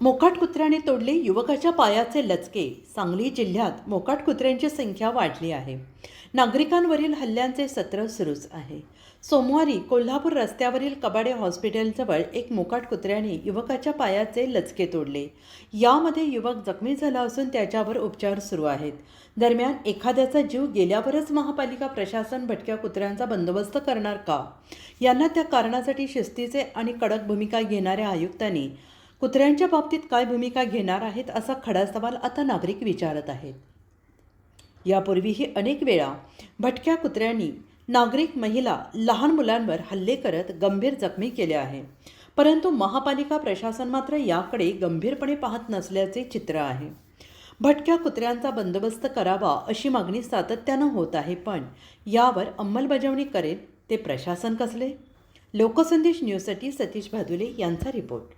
मोकाट कुत्र्याने तोडले युवकाच्या पायाचे लचके. सांगली जिल्ह्यात मोकाट कुत्र्यांची संख्या वाढली आहे. नागरिकांवरील हल्ल्यांचे सत्र सुरूच आहे. सोमवारी कोल्हापूर रस्त्यावरील कबाडे हॉस्पिटलजवळ एक मोकाट कुत्र्याने युवकाच्या पायाचे लचके तोडले. यामध्ये युवक जखमी झाला असून त्याच्यावर उपचार सुरू आहेत. दरम्यान एखाद्याचा जीव गेल्यावरच महापालिका प्रशासन भटक्या कुत्र्यांचा बंदोबस्त करणार का? यांना त्या कारणासाठी शिस्तीचे आणि कडक भूमिका घेणाऱ्या आयुक्तांनी कुत्र्यांच्या बाबतीत काय भूमिका घेणार आहेत असा खडा सवाल आता नागरिक विचारत आहेत. यापूर्वीही अनेक वेळा भटक्या कुत्र्यांनी नागरिक महिला लहान मुलांवर हल्ले करत गंभीर जखमी केले आहे. परंतु महापालिका प्रशासन मात्र याकडे गंभीरपणे पाहत नसल्याचे चित्र आहे. भटक्या कुत्र्यांचा बंदोबस्त करावा अशी मागणी सातत्यानं होत आहे पण यावर अंमलबजावणी करेल ते प्रशासन कसले? लोकसंदेश न्यूजसाठी सतीश भादुले यांचा रिपोर्ट.